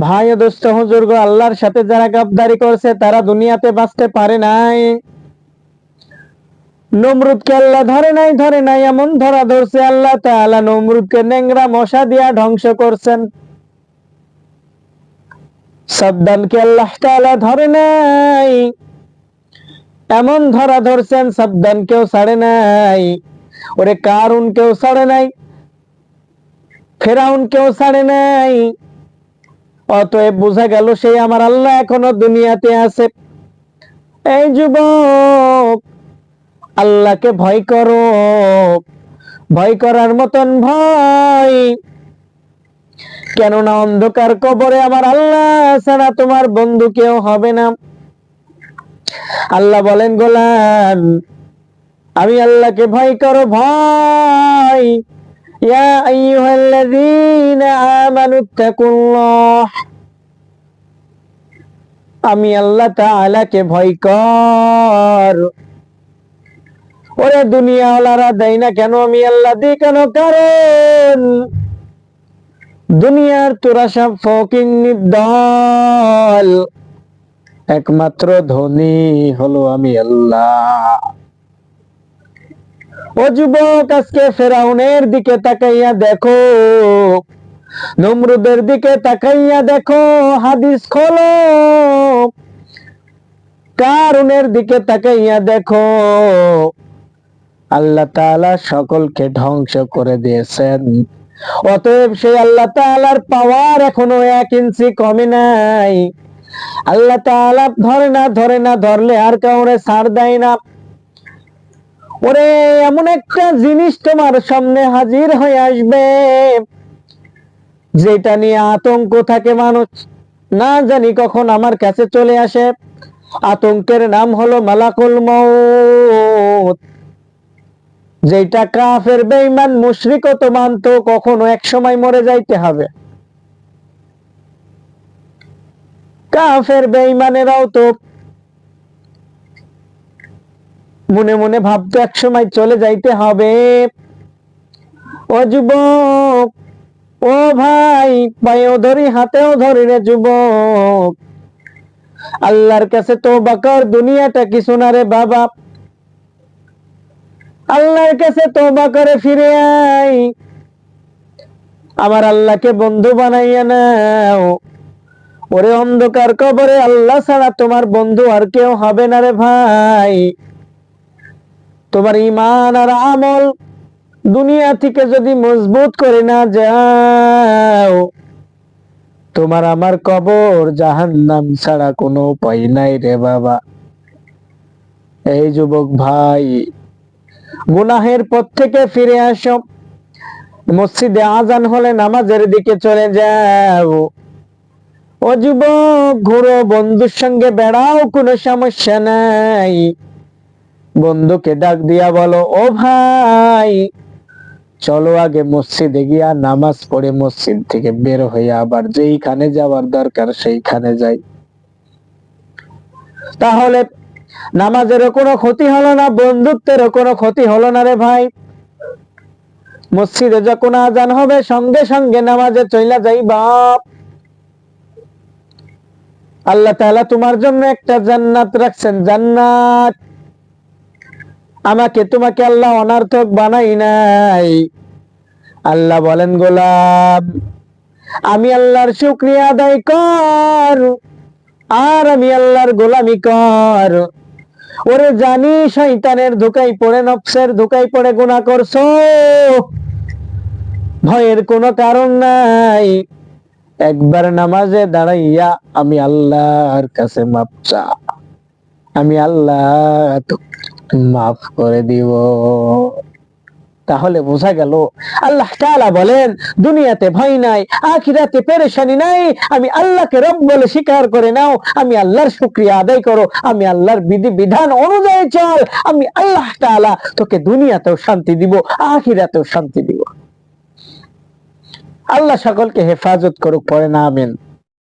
ভাই দোস্ত হুজুর গো আল্লাহর সাথে যারা গাবদারি করছে, তারা দুনিয়াতে বাঁচতে পারে নাই। নমরুদকে আল্লাহ ধরে নাই ধরে নাই, এমন ধরা ধরছে আল্লাহ তাআলা, নমরুদকে নেংরা মশা দিয়া ধ্বংস করছেন। সাবদানকে আল্লাহ তাআলা ধরে নাই। এমন ধরা ধরছেন সাবধান কেউ ছাড়ে নাই। ওরে কারুন কেউ ছাড়ে নাই ফেরাউন কেউ ছাড়ে নাই। অতএব বোঝা গেল সেই আমার আল্লাহ এখনও দুনিয়াতে আছে। এই যুবক, আল্লাহকে ভয় করো। ভয় করার মতন ভয়। কেননা অন্ধকার কবরে আমার আল্লাহ ছাড়া তোমার বন্ধু কেউ হবে না। আল্লাহ বলেন, গোলাম, আমি আল্লাহকে ভয় করো, ভয়। ইয়া আইয়ুহাল্লাযীনা আমানুত্তাকুল্লাহ আমি আল্লাহ তাআলাকে ভয় কর। ওরে দুনিয়াওয়ালারা দেয় না কেন আমি আল্লাহ দিই কেন কারণ দুনিয়ার তোরা সব ফকিং দল একমাত্র ধনী হলো আমি আল্লাহ। ও যুবক, আজকে ফেরাউনের দিকে তাকাইয়া দেখো। নমরুদের দিকে তাকাইয়া দেখো, হাদিস খোলো। কারুনের দিকে তাকাইয়া দেখো। আল্লাহ তাআলা সকলকে ধ্বংস করে দিয়েছেন। অতএব সেই আল্লাহ তাআলার পাওয়ার এখনও এক ইঞ্চি কমে নাই। আল্লাহ তাআলা ধরে না ধরে না, ধরলে আর কাউরে ছাড় দেয় না। ওরে, এমন একটা জিনিস তোমার সামনে হাজির হয়ে আসবে। যেটা নিয়ে আতঙ্ক থাকে মানুষ। না জানি কখন আমার কাছে চলে আসে। আতঙ্কের নাম হলো মালাকুল যেটা কাফের, বেঈমান, মুশরিক তো মানতো কখনো এক সময় মরে যাইতে হবে। কাফের, বেঈমানেরাও তো মনে মনে ভাবতো এক সময় চলে যাইতে হবে। ও যুবক, ও ভাই, পায়েও ধরি, হাতেও ধরি রে যুবক। আল্লাহর কাছে তো বাকর দুনিয়াটা কিছু না রে বাবা? আল্লাহর কাছে তোবা করে ফিরে আই আমার আল্লাহকে বন্ধু বানাইয়া নাও। ওরে অন্ধকার কবরে আল্লাহ ছাড়া তোমার বন্ধু আর কেউ হবে না রে ভাই। তোমার ইমান আর আমল দুনিয়া থেকে যদি মজবুত করে না যাও, তোমার আমার কবর জাহান নাম ছাড়া কোনো উপায় নাই রে বাবা। এই যুবক ভাই, গুনাহের পথ থেকে ফিরে আসো। মসজিদে আজান হলে নামাজের দিকে চলে যাও। ও যুবক, ঘুরো, বন্ধুর সঙ্গে বেড়াও, কোনো সমস্যা নাই। বন্ধুকে ডাক দিয়া বলো, ও ভাই! চলো আগে মসজিদে গিয়া নামাজ পড়ে মসজিদ থেকে বের হয়ে আবার যেইখানে যাওয়ার দরকার সেইখানে যাই। তাহলে নামাজেরও কোনো ক্ষতি হলো না, বন্ধুত্বেরও কোনো ক্ষতি হলো না রে ভাই। মসজিদে যখন আজান হবে, সঙ্গে সঙ্গে নামাজে চইলা যাই বাপ। আল্লাহ তাআলা তোমার জন্য একটা জান্নাত রাখছেন, জান্নাত। আমাকে তোমাকে আল্লাহ অনার্থক বানাই নাই। আল্লাহ বলেন, গোলাম, আমি আল্লাহর শুক্রিয়া আদায় কর, আর আমি আল্লাহর গোলামি কর। ওরে জানি শয়তানের ধোকাই পড়ে, নফসের ধোকাই পড়ে গুনাহ করছ। ভয়ের কোনো কারণ নাই। একবার নামাজে দাঁড়াইয়া আমি আল্লাহর কাছে মাপ চা। আমি আল্লাহ মাফ করে দিব। তাহলে বোঝা গেল, আল্লাহ তাআলা বলেন, দুনিয়াতে ভয় নাই, আখিরাতে পেরেশানি নাই, আমি আল্লাহকে রব বলে স্বীকার করে নাও, আমি আল্লাহর শুকরিয়া আদায় করো, আমি আল্লাহর বিধি বিধান অনুযায়ী চল, আমি আল্লাহ তাআলা তোকে দুনিয়াতেও শান্তি দিব, আখিরাতেও শান্তি দিব। আল্লাহ সকলকে হেফাজত করুক পরে না আমিন।